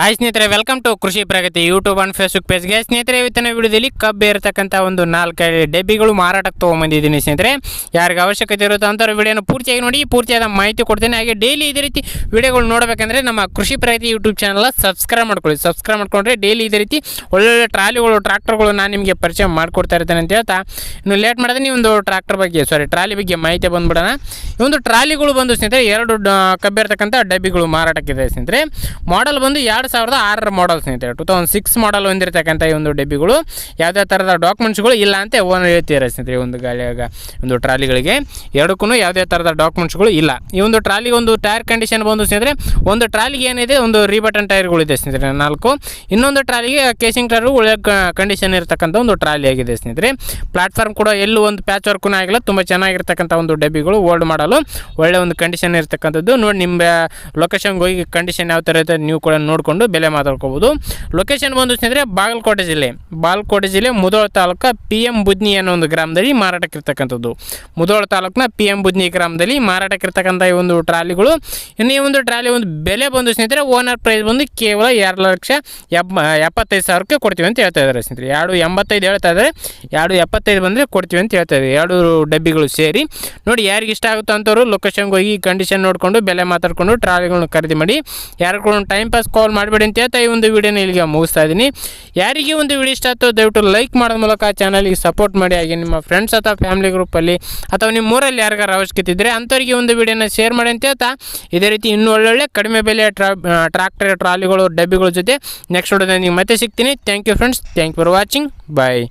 Hi ಸ್ನೇಹಿತರೆ welcome to Krishi Pragati YouTube and Facebook ಪೇಜ್ಗೆ ಸ್ನೇಹಿತರೆ, ಇವತ್ತಿನ ವಿಡಿಯೋದಲ್ಲಿ ಕಬ್ಬು ಇರತಕ್ಕಂಥ ಒಂದು ನಾಲ್ಕೈದು ಡಬ್ಬಿಗಳು ಮಾರಾಟಕ್ಕೆ ತೊಗೊಂಬಂದಿದ್ದೀನಿ ಸ್ನೇಹಿತರೆ. ಯಾರಿಗೆ ಅವಶ್ಯಕತೆ ಇರುತ್ತೋ ಅಂಥವ್ರು ವಿಡಿಯೋನ ಪೂರ್ತಿಯಾಗಿ ನೋಡಿ, ಪೂರ್ತಿಯಾದ ಮಾಹಿತಿ ಕೊಡ್ತೇನೆ. ಹಾಗೆ ಡೈಲಿ ಇದೇ ರೀತಿ ವಿಡಿಯೋಗಳು ನೋಡಬೇಕಂದ್ರೆ ನಮ್ಮ Krishi Pragati YouTube channel subscribe ಮಾಡ್ಕೊಳ್ಳಿ. ಸಬ್ಸ್ಕ್ರೈಬ್ ಮಾಡ್ಕೊಂಡ್ರೆ ಡೈಲಿ ಇದೇ ರೀತಿ ಒಳ್ಳೊಳ್ಳೆ ಟ್ರಾಲಿಗಳು ಟ್ರಾಕ್ಟರ್ಗಳು ನಾನು ನಿಮಗೆ ಪರಿಚಯ ಮಾಡಿಕೊಡ್ತಾ ಇರ್ತೇನೆ ಅಂತ ಹೇಳ್ತಾ. ಇನ್ನು ಲೇಟ್ ಮಾಡಿದ್ರೆ ನೀವು ಒಂದು ಟ್ರಾಕ್ಟರ್ ಬಗ್ಗೆ ಸಾರಿ ಟ್ರಾಲಿ ಬಗ್ಗೆ ಮಾಹಿತಿ ಬಂದ್ಬಿಡೋಣ. ಈ ಒಂದು ಟ್ರಾಲಿಗಳು ಬಂದು ಸ್ನೇಹಿತರೆ, ಎರಡು ಕಬ್ಬಿರ್ತಕ್ಕಂಥ ಡಬ್ಬಿಗಳು ಮಾರಾಟಕ್ಕಿದೆ ಸ್ನೇಹಿತರೆ. ಮಾಡಲ್ ಬಂದು ಎರಡು ಸಾವಿರದ ಆರರ ಮಾಡಲ್ ಸ್ನೇಹಿತರೆ. ಟೂ ತೌಸಂಡ್ ಸಿಕ್ಸ್ ಮಾಡಲ್ ಹೊಂದಿರತಕ್ಕಂಥ ಈ ಒಂದು ಡಬ್ಬಿಗಳು ಯಾವುದೇ ಥರದ ಡಾಕ್ಯುಮೆಂಟ್ಸ್ಗಳು ಇಲ್ಲ ಅಂತ ಓನ್ ಹೇಳ್ತೀರ ಸ್ನೇಹಿತರೆ ಒಂದು ಗಾಳಿಯಾಗ, ಒಂದು ಟ್ರಾಲಿಗಳಿಗೆ. ಎರಡಕ್ಕೂ ಯಾವುದೇ ಥರದ ಡಾಕ್ಯುಮೆಂಟ್ಸ್ಗಳು ಇಲ್ಲ. ಈ ಒಂದು ಟ್ರಾಲಿಗೆ ಒಂದು ಟೈರ್ ಕಂಡೀಷನ್ ಬಂದು ಸ್ನೇಹಿತರೆ, ಒಂದು ಟ್ರಾಲಿಗೆ ಏನಿದೆ, ಒಂದು ರೀಬಟನ್ ಟೈರ್ಗಳಿದೆ ಸ್ನೇಹಿತರೆ, ನಾಲ್ಕು. ಇನ್ನೊಂದು ಟ್ರಾಲಿಗೆ ಕೇಸಿಂಗ್ ಟೈರು ಒಳ್ಳೆ ಕಂಡೀಷನ್ ಇರತಕ್ಕಂಥ ಒಂದು ಟ್ರಾಲಿ ಆಗಿದೆ ಸ್ನೇಹಿತರೆ. ಪ್ಲಾಟ್ಫಾರ್ಮ್ ಕೂಡ ಎಲ್ಲೂ ಒಂದು ಪ್ಯಾಚ್ ವರ್ಕೂ ಆಗಿಲ್ಲ, ತುಂಬ ಚೆನ್ನಾಗಿರ್ತಕ್ಕಂಥ ಒಂದು ಡಬ್ಬಿಗಳು ಓಲ್ಡ್ ಮಾಡಲು ಒಳ್ಳೆ ಒಂದು ಕಂಡೀಷನ್ ಇರತಕ್ಕಂಥದ್ದು. ನೋಡಿ, ನಿಮ್ಮ ಲೊಕೇಶನ್ಗೆ ಹೋಗಿ ಕಂಡೀಷನ್ ಯಾವ ಥರ ಇರುತ್ತೆ ನೀವು ಕೂಡ ನೋಡಿಕೊಂಡು ಬೆಲೆ ಮಾತಾಡ್ಕೋಬೋದು. ಲೊಕೇಶನ್ ಬಂದು ಸ್ನೇಹಿತರೆ, ಬಾಗಲಕೋಟೆ ಜಿಲ್ಲೆ. ಬಾಗಲಕೋಟೆ ಜಿಲ್ಲೆ ಮುದೋಳ ತಾಲೂಕು ಪಿ ಎಂ ಬುದ್ನಿ ಅನ್ನೋ ಒಂದು ಗ್ರಾಮದಲ್ಲಿ ಮಾರಾಟಕ್ಕಿರ್ತಕ್ಕಂಥದ್ದು. ಮುದೋಳ ತಾಲೂಕಿನ ಪಿ ಎಂ ಬುದ್ನಿ ಗ್ರಾಮದಲ್ಲಿ ಮಾರಾಟಕ್ಕಿರ್ತಕ್ಕಂಥ ಈ ಒಂದು ಟ್ರಾಲಿಗಳು. ಇನ್ನು ಈ ಒಂದು ಟ್ರಾಲಿ ಒಂದು ಬೆಲೆ ಬಂದು ಸ್ನೇಹಿತರೆ ಓನರ್ ಪ್ರೈಸ್ ಬಂದು ಕೇವಲ ಎರಡು ಲಕ್ಷ ಎಪ್, ಎಪ್ಪತ್ತೈದು ಸಾವಿರಕ್ಕೆ ಕೊಡ್ತೀವಿ ಅಂತ ಹೇಳ್ತಾ ಇದ್ದಾರೆ ಸ್ನೇಹಿತರೆ. ಎರಡು ಎಂಬತ್ತೈದು ಹೇಳ್ತಾ ಇದ್ದಾರೆ. ಎರಡು ಎಪ್ಪತ್ತೈದು ಬಂದರೆ ಕೊಡ್ತೀವಿ ಅಂತ ಹೇಳ್ತಾ ಇದ್ದಾರೆ. ಎರಡು ಡಬ್ಬಿಗಳು ಸೇರಿ. ನೋಡಿ, ಯಾರಿಗೆ ಇಷ್ಟ ಆಗುತ್ತೋ ಅಂತವರು ಲೊಕೇಶನ್ಗೆ ಹೋಗಿ ಕಂಡೀಷನ್ ನೋಡಿಕೊಂಡು ಬೆಲೆ ಮಾತಾಡಿಕೊಂಡು ಟ್ರಾಲಿಗಳನ್ನ ಖರೀದಿ ಮಾಡಿ. ಯಾರಿಗೂ ಟೈಮ್ ಪಾಸ್ ಕಾಲ್ ಮಾಡಬೇಡಿ ಅಂತ ಹೇಳ್ತಾ ಈ ಒಂದು ವಿಡಿಯೋನ ಇಲ್ಲಿಗೆ ಮುಗಿಸ್ತಾ ಇದ್ದೀನಿ. ಯಾರಿಗೆ ಒಂದು ವಿಡಿಯೋ ಇಷ್ಟ ಆಯ್ತು ದಯವಿಟ್ಟು ಲೈಕ್ ಮಾಡೋದ ಮೂಲಕ ಚಾನಲ್ಗೆ ಸಪೋರ್ಟ್ ಮಾಡಿ, ಹಾಗೆ ನಿಮ್ಮ ಫ್ರೆಂಡ್ಸ್ ಅಥವಾ ಫ್ಯಾಮಿಲಿ ಗ್ರೂಪಲ್ಲಿ ಅಥವಾ ನಿಮ್ಮ ಊರಲ್ಲಿ ಯಾರಿಗಾರು ಅವಶ್ಯಕತೆ ಇದ್ದರೆ ಅಂಥವ್ರಿಗೆ ಒಂದು ವಿಡಿಯೋನ ಶೇರ್ ಮಾಡಿ ಅಂತ ಹೇಳ್ತಾ. ಇದೇ ರೀತಿ ಇನ್ನೂ ಒಳ್ಳೊಳ್ಳೆ ಕಡಿಮೆ ಬೆಲೆಯ ಟ್ರಾ ಟ್ರಾಕ್ಟರ್ ಟ್ರಾಲಿಗಳು, ಡಬ್ಬಿಗಳ ಜೊತೆ ನೆಕ್ಸ್ಟ್ ವಿಡಿಯೋದಲ್ಲಿ ಮತ್ತೆ ಸಿಗ್ತೀನಿ. Thank you friends thank for watching bye